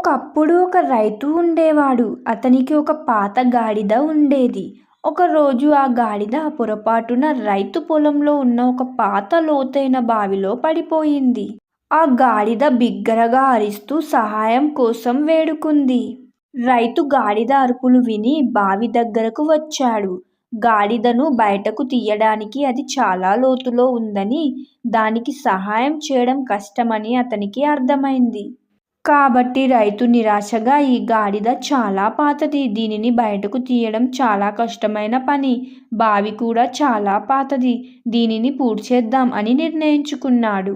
ఒకప్పుడు ఒక రైతు ఉండేవాడు. అతనికి ఒక పాత గాడిద ఉండేది. ఒకరోజు ఆ గాడిద పొరపాటున రైతు పొలంలో ఉన్న ఒక పాత లోతైన బావిలో పడిపోయింది. ఆ గాడిద బిగ్గరగా అరిస్తూ సహాయం కోసం వేడుకుంది. రైతు గాడిద అరుపులు విని బావి దగ్గరకు వచ్చాడు. గాడిదను బయటకు తీయడానికి అది చాలా లోతులో ఉందని దానికి సహాయం చేయడం కష్టమని అతనికి అర్థమైంది. కాబట్టి రైతు నిరాశగా ఈ గాడిద చాలా పాతది. దీనిని బయటకు తీయడం చాలా కష్టమైన పని. బావి కూడా చాలా పాతది. దీనిని పూడ్చేద్దాం అని నిర్ణయించుకున్నాడు.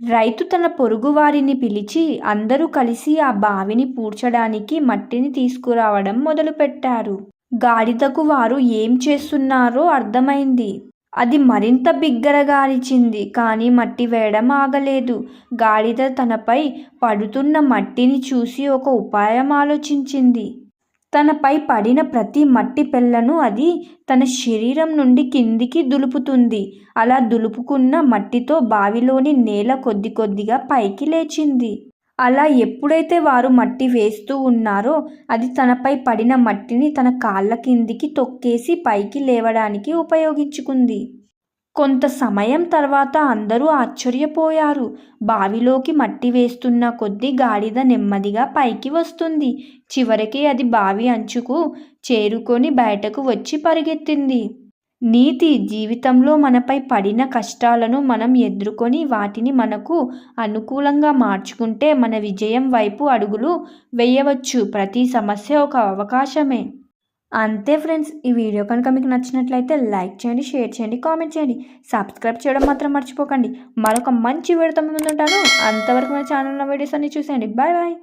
రైతు తన పొరుగు వారిని పిలిచి అందరూ కలిసి ఆ బావిని పూడ్చడానికి మట్టిని తీసుకురావడం మొదలుపెట్టారు. గాడిదకు వారు ఏం చేస్తున్నారో అర్థమైంది. అది మరింత బిగ్గరగా అరిచింది కానీ మట్టి వేయడం ఆగలేదు. గాడిద తనపై పడుతున్న మట్టిని చూసి ఒక ఉపాయం ఆలోచించింది. తనపై పడిన ప్రతి మట్టి పెళ్ళను అది తన శరీరం నుండి కిందికి దులుపుతుంది. అలా దులుపుకున్న మట్టితో బావిలోని నేల కొద్ది కొద్దిగా పైకి లేచింది. అలా ఎప్పుడైతే వారు మట్టి వేస్తూ ఉన్నారో అది తనపై పడిన మట్టిని తన కాళ్ళ కిందికి తొక్కేసి పైకి లేవడానికి ఉపయోగించుకుంది. కొంత సమయం తర్వాత అందరూ ఆశ్చర్యపోయారు. బావిలోకి మట్టి వేస్తున్న కొద్దీ గాడిద నెమ్మదిగా పైకి వస్తుంది. చివరికి అది బావి అంచుకు చేరుకొని బయటకు వచ్చి పరిగెత్తింది. నీతి జీవితంలో మనపై పడిన కష్టాలను మనం ఎదుర్కొని వాటిని మనకు అనుకూలంగా మార్చుకుంటే మన విజయం వైపు అడుగులు వేయవచ్చు. ప్రతి సమస్య ఒక అవకాశమే. అంతే ఫ్రెండ్స్ ఈ వీడియో కనుక మీకు నచ్చినట్లయితే లైక్ చేయండి షేర్ చేయండి కామెంట్ చేయండి. సబ్స్క్రైబ్ చేయడం మాత్రం మర్చిపోకండి. మరొక మంచి వీడియోతో ముందుంటాను. అంతవరకు మన ఛానల్లో వీడియోస్ అన్ని చూసేయండి. Bye bye.